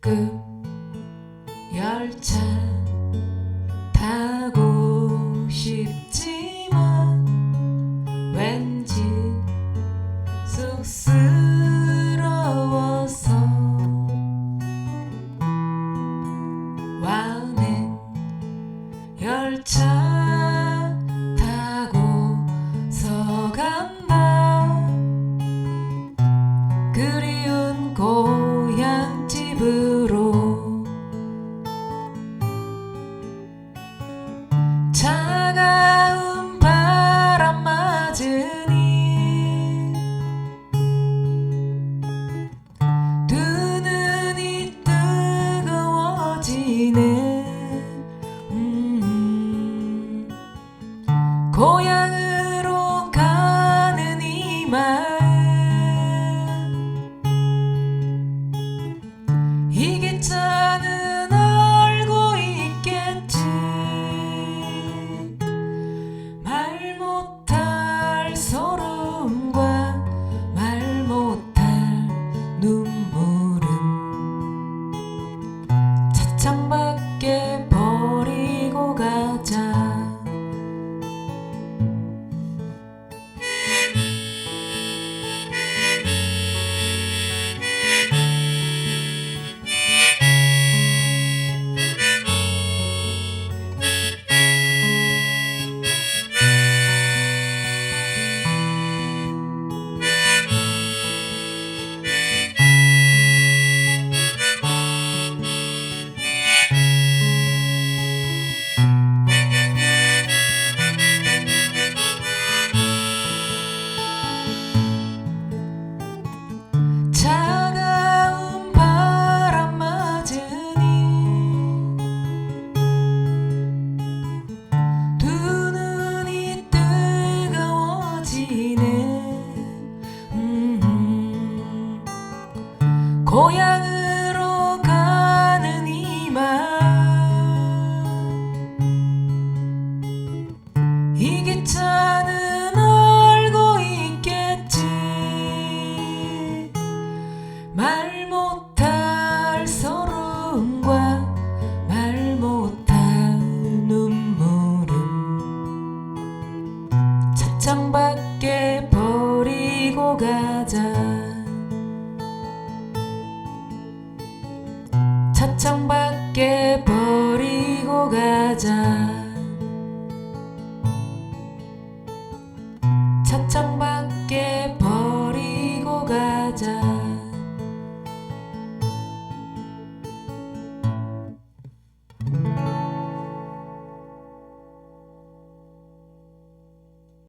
특급 열차 타고 싶지만 왠지 쑥스러워서 와는 열차 고향으로 가는 이마 고향으로 가는 이 마음. 이 기차는 알고 있겠지. 말 못할 서러움과 말 못할 눈물은 차창 밖에 버리고 가자 창밖에 버리고 가자. 차창밖에 버리고 가자.